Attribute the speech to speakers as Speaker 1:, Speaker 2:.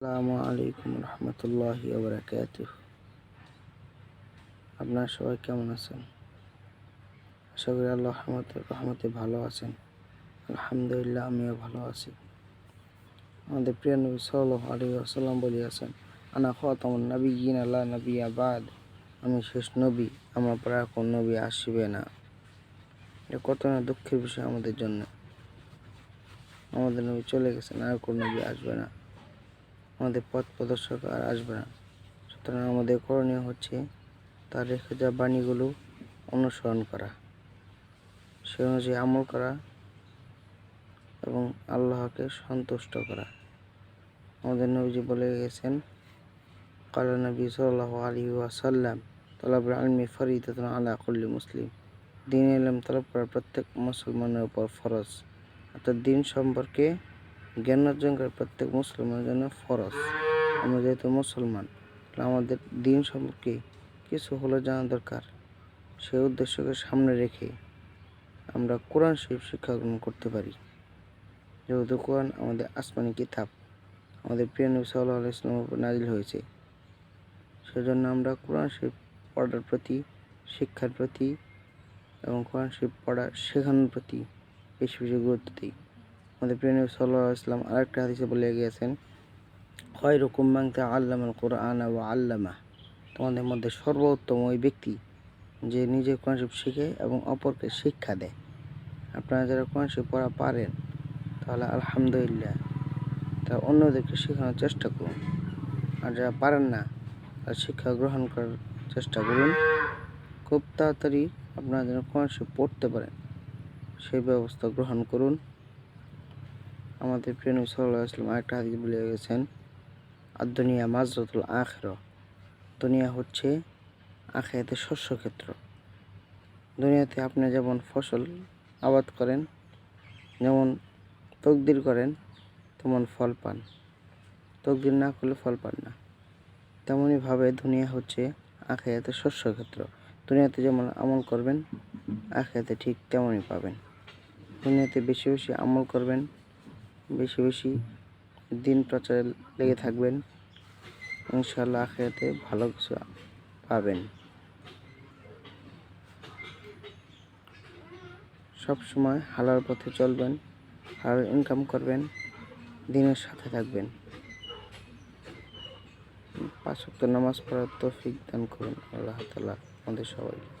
Speaker 1: আসসালামু আলাইকুম রহমতুল্লাহ বারাকাত আপনারা সবাই কেমন আছেন? করি আল্লাহ রহমতে ভালো আছেন। আলহামদুলিল্লাহ আমিও ভালো আছি। আমাদের প্রিয় নবী সাল্লাহ আলী আসাল্লাম বলিয়াছেন, আনা খতামুন নবী গিন আল্লাহ নবী আবাদ আমি শেষ নবী, আমার পরে আর কোন নবী আসবে না। এটা কত না দুঃখের বিষয় আমাদের জন্য। আমাদের নবী চলে গেছেন, আর কোন নবী আসবে না। আমাদের পথ প্রদর্শক আর আসবে না। সুতরাং আমাদের করণীয় হচ্ছে তার রেখে যাওয়া বাণীগুলো অনুসরণ করা। সে অনুযায়ী আমল করা এবং আল্লাহকে সন্তুষ্ট করা। আমাদের নবীজি বলে গেছেন, কালা নবী সাল্লাহ আলী ওয়াসাল্লাম, তলাবুল আলমি ফরিদাতুন আলা কুল্লি মুসলিম। দিন এলাম তলব করা প্রত্যেক মুসলমানের উপর ফরজ। অর্থাৎ দিন সম্পর্কে জ্ঞান অর্জন করা প্রত্যেক মুসলমানের জন্য ফরজ। আমরা যেহেতু মুসলমান আমাদের দিন সম্পর্কে কিছু হলো জানা দরকার। সেই উদ্দেশ্যকে সামনে রেখে আমরা কোরআন শরীফ শিক্ষা গ্রহণ করতে পারি। যেহেতু কোরআন আমাদের আসমানি কিতাব, আমাদের প্রিয় নবী সাল্লাহ ইসলামের উপর নাজিল হয়েছে। সেজন্য আমরা কোরআন শরীফ পড়ার প্রতি, শিক্ষার প্রতি এবং কোরআন শরীফ পড়া শেখানোর প্রতি বেশি বেশি গুরুত্ব দিই। আমাদের প্রিয় নবী সাল্লাহ ইসলাম আরেকটা হাদিসে বলে গিয়েছেন হয় রকম মাংতে আল্লামাল কোরআন ও আল্লামা। তোমাদের মধ্যে সর্বোত্তম ওই ব্যক্তি যে নিজে কোরআন শিখে এবং অপরকে শিক্ষা দেয়। আপনারা যারা কোরআন পড়া পারেন, তাহলে আলহামদুলিল্লাহ, তা অন্যদেরকে শেখানোর চেষ্টা করুন। আর যারা পারেন না, তারা শিক্ষা গ্রহণ করার চেষ্টা করুন। খুব তাড়াতাড়ি আপনারা যেন কোরআন পড়তে পারেন, সেই ব্যবস্থা গ্রহণ করুন। আমাদের নবী সাল্লাহ আসলাম আরেকটা হাদিস বলে গেছেন আর দুনিয়া মাজরতুল আখের দুনিয়া হচ্ছে আখেরাতে শস্য ক্ষেত্র। দুনিয়াতে আপনি যেমন ফসল আবাদ করেন, যেমন তকদির করেন, তেমন ফল পান। তকদির না করলে ফল পান না। তেমনইভাবে দুনিয়া হচ্ছে আখেরাতে শস্য ক্ষেত্র। দুনিয়াতে যেমন আমল করবেন, আখেরাতে ঠিক তেমনই পাবেন। দুনিয়াতে বেশি বেশি আমল করবেন বেশি বেশি দিন প্রচারে লেগে থাকবেন। ইনশাল্লাহ আখেরাতে ভালো কিছু পাবেন। সব সময় হালার পথে চলবেন হালাল ইনকাম করবেন, দিনের সাথে থাকবেন। পাঁচ নামাজ পড়ার তৌফিক দান করুন আল্লাহ তালা আমাদের সবাই